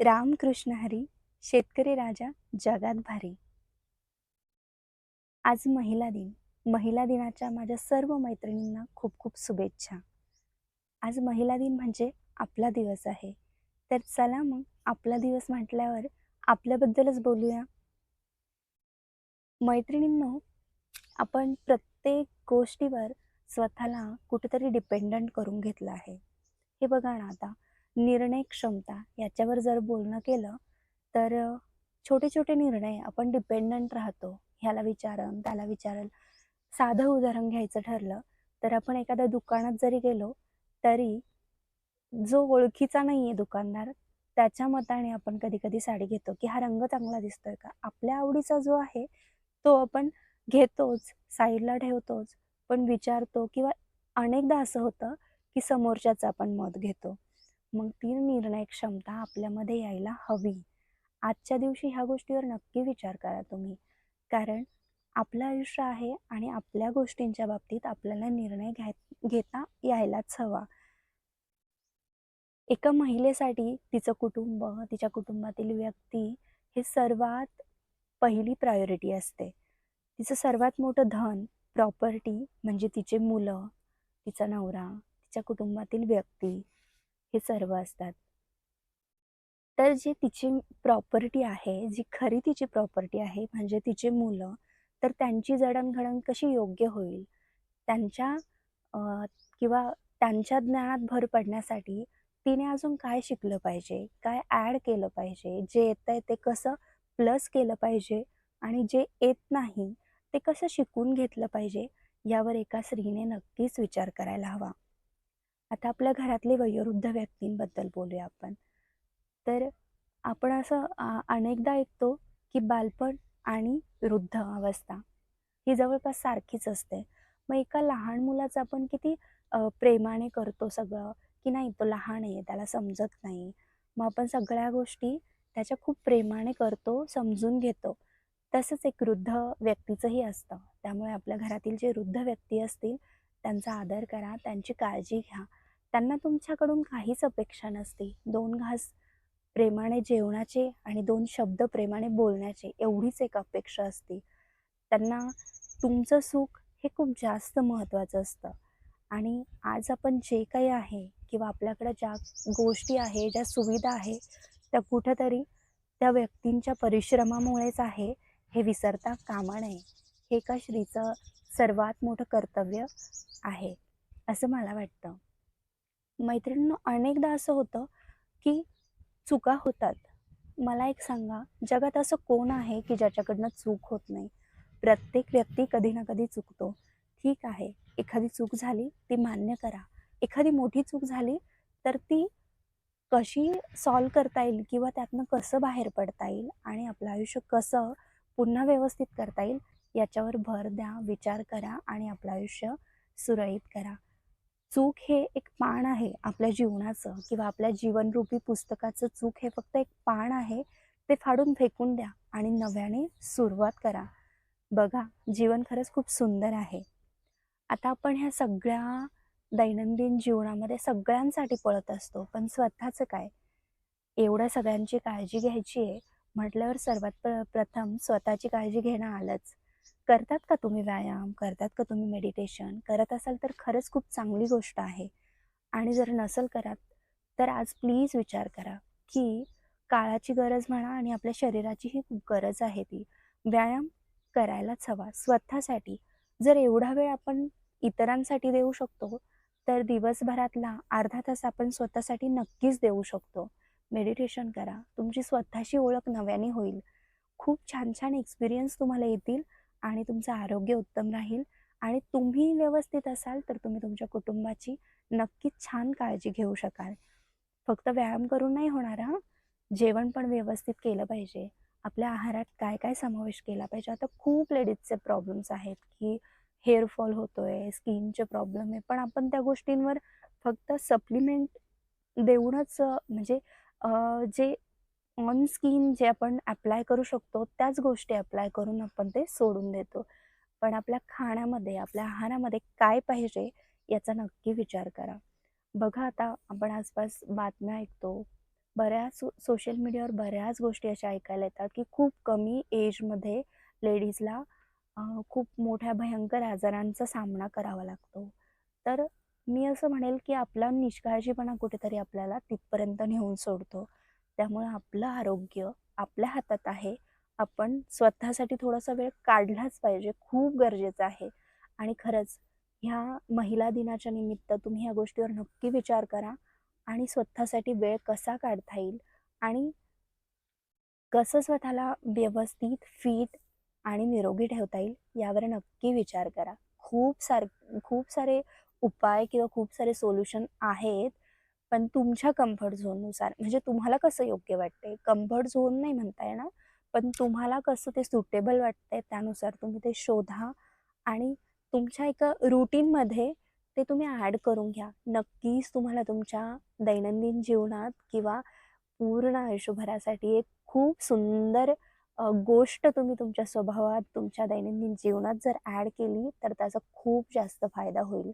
रामकृष्ण हरी शेतकरी राजा जगात भारी. आज महिला दिन. महिला दिनाच्या माझ्या सर्व मैत्रिणींना खूप खूप शुभेच्छा. आज महिला दिन म्हणजे आपला दिवस आहे. तर चला मग आपला दिवस म्हटल्यावर आपल्याबद्दलच बोलूया. मैत्रिणींनो आपण प्रत्येक गोष्टीवर स्वतःला कुठेतरी डिपेंडंट करून घेतलं आहे. हे बघा ना आता. निर्णय क्षमता याच्यावर जर बोलणं केलं तर छोटे छोटे निर्णय आपण डिपेंडंट राहतो. ह्याला विचारन त्याला विचारल साधं उदाहरण घ्यायचं ठरलं तर आपण एखाद्या दुकानात जरी गेलो तरी जो ओळखीचा नाही आहे दुकानदार त्याच्या मताने आपण कधी कधी साडी घेतो की हा रंग चांगला दिसतोय का? आपल्या आवडीचा जो आहे तो आपण घेतोच साईडला ठेवतोच पण विचारतो किंवा अनेकदा असं होतं की समोरच्याचं आपण मत घेतो. मग ती निर्णय क्षमता आपल्यामध्ये यायला हवी. आजच्या दिवशी ह्या गोष्टीवर नक्की विचार करा तुम्ही. कारण आपलं आयुष्य आहे आणि आपल्या गोष्टींच्या बाबतीत आपल्याला निर्णय घ्याय घेता यायलाच हवा. एका महिलेसाठी तिचं कुटुंब तिच्या कुटुंबातील व्यक्ती हे सर्वात पहिली प्रायोरिटी असते. तिचं सर्वात मोठं धन प्रॉपर्टी म्हणजे तिचे मुलं तिचा नवरा तिच्या कुटुंबातील व्यक्ती हे सर्व असतात. तर जे तिची प्रॉपर्टी आहे जी खरी तिची प्रॉपर्टी आहे म्हणजे तिचे मुलं तर त्यांची जडणघडण कशी योग्य होईल? त्यांच्या किंवा त्यांच्या ज्ञानात भर पडण्यासाठी तिने अजून काय शिकलं पाहिजे? काय ॲड केलं पाहिजे? जे येतं आहे ते कसं प्लस केलं पाहिजे? आणि जे येत नाही ते कसं शिकून घेतलं पाहिजे? यावर एका स्त्रीने नक्कीच विचार करायला हवा. आता आपल्या घरातले वयोवृद्ध व्यक्तींबद्दल बोलूया आपण. तर आपण असं अनेकदा ऐकतो की बालपण आणि वृद्ध अवस्था ही जवळपास सारखीच असते. मग एका लहान मुलाचं आपण किती प्रेमाने करतो सगळं की नाही तो लहान आहे त्याला समजत नाही. मग आपण सगळ्या गोष्टी त्याच्या खूप प्रेमाने करतो समजून घेतो. तसंच एक वृद्ध व्यक्तीचंही असतं. त्यामुळे आपल्या घरातील जे वृद्ध व्यक्ती असतील त्यांचा आदर करा त्यांची काळजी घ्या. त्यांना तुमच्याकडून काहीच अपेक्षा नसते. दोन घास प्रेमाने जेवणाचे आणि दोन शब्द प्रेमाने बोलण्याचे एवढीच एक अपेक्षा असते. त्यांना तुमचं सुख हे खूप जास्त महत्त्वाचं असतं. आणि आज आपण जे काही आहे किंवा आपल्याकडे ज्या गोष्टी आहे ज्या सुविधा आहे त्या कुठंतरी त्या व्यक्तींच्या परिश्रमामुळेच आहे हे विसरता कामा नये. हे एका श्रीचं सर्वात मोठं कर्तव्य आहे असं मला वाटतं. मैत्रिणींनो अनेकदा असं होतं की चुका होतात. मला एक सांगा जगात असं कोण आहे की ज्याच्याकडनं चूक होत नाही? प्रत्येक व्यक्ती कधी ना कधी चुकतो. ठीक आहे एखादी चूक झाली ती मान्य करा. एखादी मोठी चूक झाली तर ती कशी सॉल्व करता येईल किंवा त्यातनं कसं बाहेर पडता येईल आणि आपलं आयुष्य कसं पुन्हा व्यवस्थित करता येईल याच्यावर भर द्या विचार करा आणि आपलं आयुष्य सुरळीत करा. चूक हे एक पान आहे आपल्या जीवनाचं किंवा आपल्या जीवनरूपी पुस्तकाचं चूक हे फक्त एक पान आहे ते फाडून फेकून द्या आणि नव्याने सुरुवात करा. बघा जीवन खरंच खूप सुंदर आहे. आता आपण ह्या सगळ्या दैनंदिन जीवनामध्ये सगळ्यांसाठी पळत असतो पण स्वतःचं काय? एवढ्या सगळ्यांची काळजी घ्यायची आहे म्हटल्यावर सर्वात प्र प्रथम स्वतःची काळजी घेणं आलंच. करतात का तुम्ही व्यायाम? करतात का तुम्ही मेडिटेशन करत असाल तर खरंच खूप चांगली गोष्ट आहे. आणि जर नसेल करत तर आज प्लीज विचार करा की काळाची गरज म्हणा आणि आपल्या शरीराचीही खूप गरज आहे ती. व्यायाम करायलाच हवा. स्वतःसाठी जर एवढा वेळ आपण इतरांसाठी देऊ शकतो तर दिवसभरातला अर्धा तास आपण स्वतःसाठी नक्कीच देऊ शकतो. मेडिटेशन करा. तुमची स्वतःची ओळख नव्याने होईल. खूप छान छान एक्सपिरियन्स तुम्हाला येतील. आणि तुमचं आरोग्य उत्तम राहील आणि तुम्ही व्यवस्थित असाल तर तुम्ही तुमच्या कुटुंबाची नक्कीच छान काळजी घेऊ शकाल. फक्त व्यायाम करून नाही होणार हां. जेवण पण व्यवस्थित केलं पाहिजे. आपल्या आहारात काय काय समावेश केला पाहिजे? आता खूप लेडीजचे प्रॉब्लेम्स आहेत की हेअरफॉल होतोय स्किनचे प्रॉब्लेम आहे. पण आपण त्या गोष्टींवर फक्त सप्लिमेंट देऊनच म्हणजे जे ऑन स्किन जे आपण अप्लाय करू शकतो त्याच गोष्टी अप्लाय करून आपण ते सोडून देतो पण आपल्या खाण्यामध्ये आपल्या आहारामध्ये काय पाहिजे याचा नक्की विचार करा बघा आता आपण आसपास बातम्या ऐकतो बऱ्याच सो सोशल मीडियावर बऱ्याच गोष्टी अशा ऐकायला येतात, की खूप कमी एजमध्ये लेडीजला खूप मोठ्या भयंकर आजारांचा सामना करावा लागतो. तर मी असं म्हणेल, की आपला निष्काळजीपणा कुठेतरी आपल्याला तिथपर्यंत नेऊन सोडतो. त्यामुळे आपलं आरोग्य आपल्या हातात आहे. आपण स्वतःसाठी थोडासा वेळ काढलाच पाहिजे. खूप गरजेचं आहे. आणि खरंच ह्या महिला दिनाच्या निमित्त तुम्ही ह्या गोष्टीवर नक्की विचार करा आणि स्वतःसाठी वेळ कसा काढता येईल आणि कसं स्वतःला व्यवस्थित, फिट आणि निरोगी ठेवता येईल यावर नक्की विचार करा. खूप सार खूप सारे उपाय किंवा खूप सारे सोल्युशन आहेत. पण तुमच्या कम्फर्ट झोननुसार म्हणजे तुम्हाला कसं योग्य वाटते कम्फर्ट झोन नाही म्हणता येणार, पण तुम्हाला कसं ते सुटेबल वाटतंय त्यानुसार तुम्ही ते शोधा आणि तुमच्या एका रुटीनमध्ये ते तुम्ही ॲड करून घ्या. नक्कीच तुम्हाला तुमच्या दैनंदिन जीवनात किंवा पूर्ण आयुष्यभरासाठी एक खूप सुंदर गोष्ट तुम्ही तुमच्या स्वभावात, तुमच्या दैनंदिन जीवनात जर ॲड केली, तर त्याचा खूप जास्त फायदा होईल.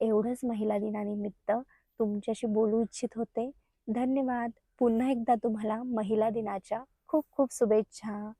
एवढंच महिला दिनानिमित्त तुमच्याशी बोलू इच्छित होते. धन्यवाद. पुन्हा एकदा तुम्हाला महिला दिनाच्या खूप खूप शुभेच्छा.